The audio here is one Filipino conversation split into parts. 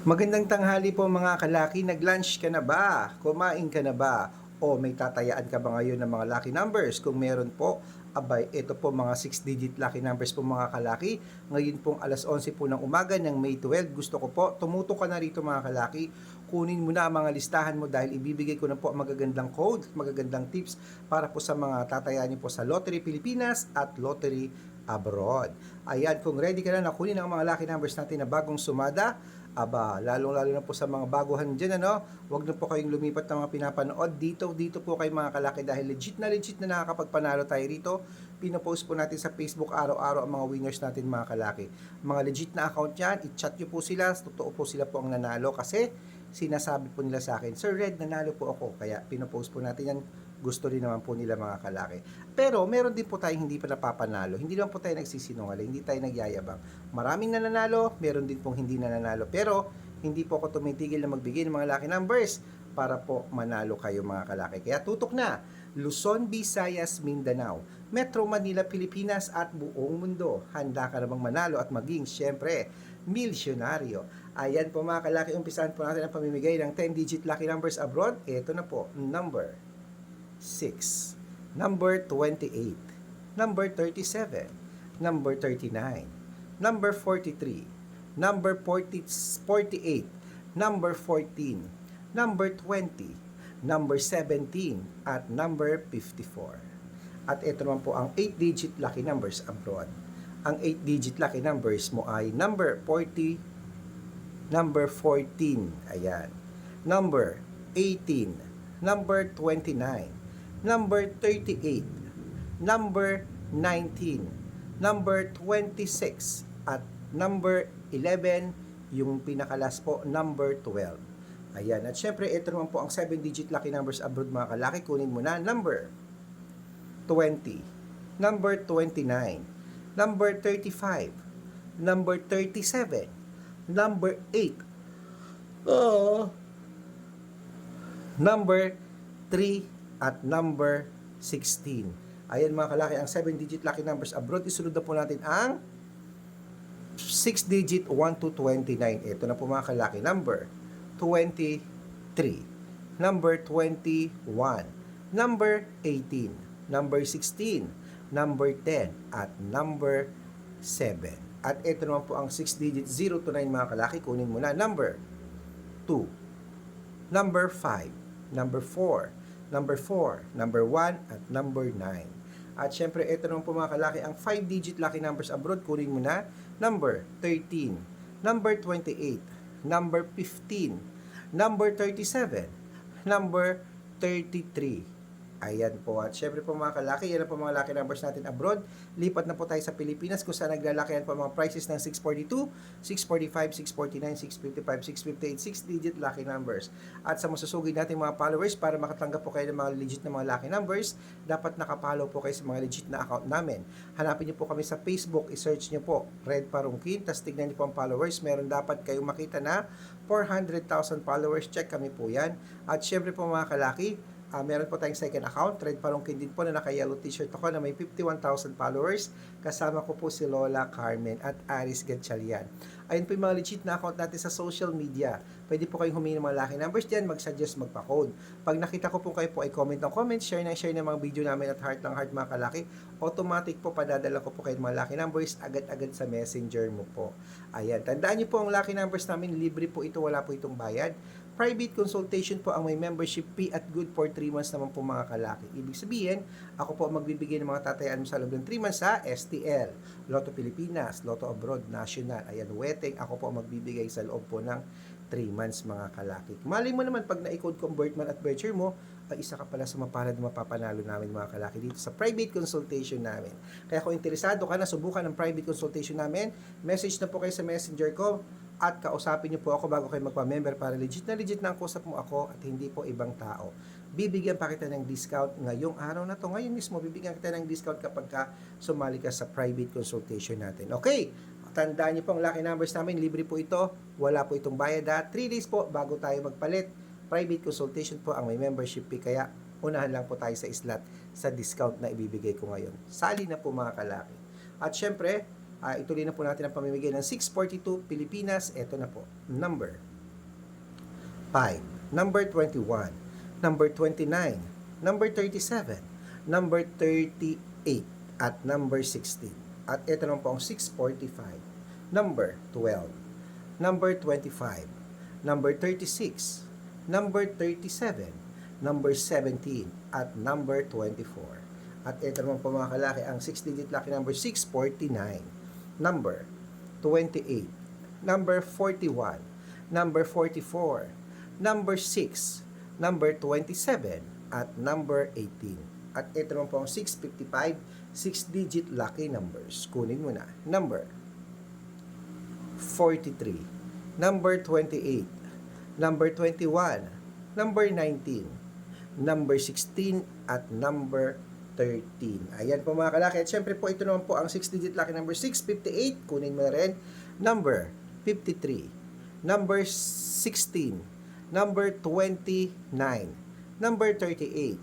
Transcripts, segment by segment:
Magandang tanghali po mga kalaki. Nag-lunch ka na ba? Kumain ka na ba? O may tatayaan ka ba ngayon ng mga lucky numbers? Kung meron po, abay, ito po mga 6-digit lucky numbers po mga kalaki. Ngayon pong alas 11 po ng umaga ng May 12. Gusto ko po, tumuto ka na rito mga kalaki. Kunin mo na ang mga listahan mo dahil ibibigay ko na po ang magagandang code, magagandang tips para po sa mga tatayaan niyo po sa Lottery Pilipinas at Lottery Abroad. Ayan, kung ready ka na na kunin ang mga lucky numbers natin na bagong sumada, Aba, lalong-lalo na po sa mga baguhan dyan, ano? Huwag na po kayong lumipat ng mga pinapanood. Dito, dito po kayo mga kalaki dahil legit na legit na nakakapagpanalo tayo rito. Pinopost po natin sa Facebook araw-araw ang mga winners natin mga kalaki. Mga legit na account yan, i-chat nyo po sila. Totoo po sila po ang nanalo kasi sinasabi po nila sa akin, Sir Red, nanalo po ako. Kaya pinopost po natin yan. Gusto rin naman po nila mga kalaki. Pero meron din po tayong hindi pa napapanalo. Hindi naman po tayo nagsisinungaling. Hindi tayo nagyayabang. Maraming nananalo, meron din pong hindi nananalo. Pero hindi po ako tumitigil na magbigay ng mga lucky numbers para po manalo kayo mga kalaki. Kaya tutok na! Luzon, Visayas, Mindanao, Metro Manila, Pilipinas at buong mundo. Handa ka na bang manalo at maging, syempre, milyonaryo. Ayan po mga kalaki, umpisahan po natin ang pamimigay ng 10-digit lucky numbers abroad. Ito na po, number 6, number 28, number 37, number 39, number 43, number 40, 48, number 14, number 20, number 17, at number 54. At ito naman po ang 8-digit lucky numbers abroad. Ang 8-digit lucky numbers mo ay number 40, number 14, ayan, number 18, number 29, number 38, number 19, number 26, at number 11, yung pinakalas po, number 12. Ayan, at syempre, ito naman po ang 7-digit lucky numbers abroad mga kalaki. Kunin mo na, number 20, number 29, number 35, number 37, number 8, oh, number 3, at number 16. Ayan mga kalaki, ang 7-digit lucky numbers abroad. Isunod na po natin ang 6-digit 1 to 29. Ito na po mga kalaki. Number 23. Number 21. Number 18. Number 16. Number 10. At number 7. At ito naman po ang 6-digit 0 to 9 mga kalaki. Kunin mo na. Number 2. Number 5. Number 4 number 4, number 1, at number 9. At syempre, ito naman po mga kalaki, ang 5-digit lucky numbers abroad, kunin mo na, number 13, number 28, number 15, number 37, number 33. Ayan po. At syempre po mga kalaki, yan po mga lucky numbers natin abroad. Lipat na po tayo sa Pilipinas kung saan naglalakihan po mga prices ng 642, 645, 649, 655, 658, 6-digit lucky numbers. At sa masusugid natin mga followers, para makatanggap po kayo ng mga legit na mga lucky numbers, dapat nakapollow po kayo sa mga legit na account namin. Hanapin niyo po kami sa Facebook, i-search niyo po Red Parungkin, tapos tignan niyo po ang followers. Meron dapat kayong makita na 400,000 followers. Check kami po yan. At syempre po mga kalaki, Ah, meron po tayong second account, Red Palongkin din po na naka-yellow t-shirt ako na may 51,000 followers. Kasama ko po si Lola Carmen at Aris Gatchalian. Ayun po yung mga legit na account natin sa social media. Pwede po kayong humingi ng mga lucky numbers dyan, mag-suggest, magpa-code. Pag nakita ko po kayo po ay comment ng comment, share na share ng mga video namin at heart ng heart mga kalaki, automatic po padadala ko po kayo ng mga lucky numbers agad-agad sa messenger mo po. Ayan, tandaan niyo po ang lucky numbers namin, libre po ito, wala po itong bayad private consultation po ang may membership fee at good for 3 months naman po mga kalaki. Ibig sabihin, ako po ang magbibigay ng mga tatayaan mo sa loob ng 3 months sa STL, Lotto Pilipinas, Lotto Abroad, National, ayan, Weteng, ako po magbibigay sa loob po ng 3 months mga kalaki. Malay mo naman pag na-code convert man at virtual mo, ay isa ka pala sa mapalad na mapapanalo namin mga kalaki dito sa private consultation namin. Kaya kung interesado ka na subukan ng private consultation namin, message na po kayo sa messenger ko at kausapin niyo po ako bago kayo magpa-member para legit na legit na ang kusap mo ako at hindi po ibang tao. Bibigyan pa kita ng discount ngayong araw na to. Ngayon mismo, bibigyan kita ng discount kapag ka sumali ka sa private consultation natin. Okay, tandaan niyo po ang lucky numbers namin. Libre po ito. Wala po itong bayad ha. 3 days po bago tayo magpalit. Private consultation po ang may membership fee. Kaya unahan lang po tayo sa slot sa discount na ibibigay ko ngayon. Sali na po mga kalaki. At syempre, uh, ituloy na po natin ang pamimigay ng 642 Pilipinas. Ito na po, number number 21, number 29, number 37, number 38, at number 16. At ito naman po ang 645, number 12, number 25, number 36, number 37, number 17, at number 24. At ito naman po mga kalaki, ang 6-digit lucky number 649, number 28, number 41, number 44, number 6, number 27, at number 18. At ito naman po ang 655, 6-digit lucky numbers. Kunin mo na. Number 43, number 28, number 21, number 19, number 16, at number 13. Ayan po mga kalaki. At syempre po ito naman po ang 6-digit lucky number 658. Kunin mo na rin. Number 53, number 16, number 29, number 38,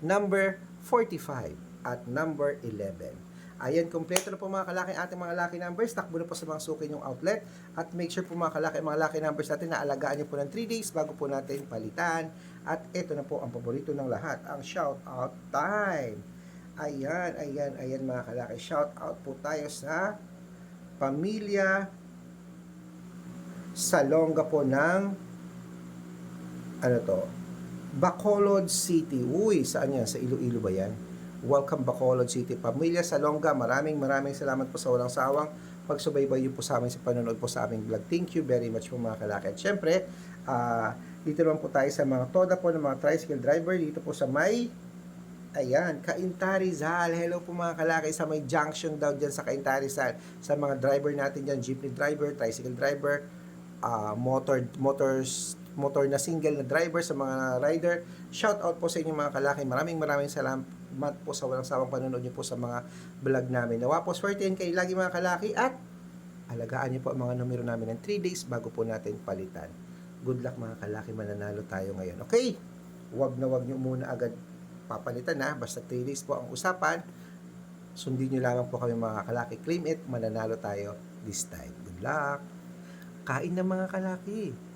number 45, at number 11. Ayan, kompleto na po mga kalaki ating mga lucky numbers. Takbo na po sa mga suki yung outlet. At make sure po mga kalaki, mga lucky numbers natin na alagaan nyo po ng 3 days bago po natin palitan. At ito na po ang paborito ng lahat, ang shout out time. Ayan, ayan, ayan mga kalaki. Shout out po tayo sa pamilya Salonga po ng ano to? Bacolod City. Uy, saan yan? Sa Iloilo ba yan? Welcome Bacolod City. Pamilya Salonga, maraming maraming salamat po sa walang sawang pagsubaybay niyo po sa amin sa panonood po sa aming vlog. Thank you very much po mga kalaki. At syempre, ah, dito naman po tayo sa mga toda po ng mga tricycle driver dito po sa may Ayan, Cainta Rizal. Hello po mga kalaki sa may junction daw dyan sa Cainta Rizal. Sa mga driver natin dyan, jeepney driver, tricycle driver, ah, motor, motors, motor na single na driver, sa mga rider. Shout out po sa inyo mga kalaki. Maraming maraming salamat po sa walang sawang panonood niyo po sa mga vlog namin. Nawa po, swertein kayo lagi mga kalaki at alagaan niyo po ang mga numero namin ng 3 days bago po natin palitan. Good luck mga kalaki, mananalo tayo ngayon. Okay? Huwag na huwag niyo muna agad papalitan na. Basta 3 days po ang usapan. Sundin niyo lamang po kami mga kalaki. Claim it, mananalo tayo this time. Good luck! Kain na mga kalaki.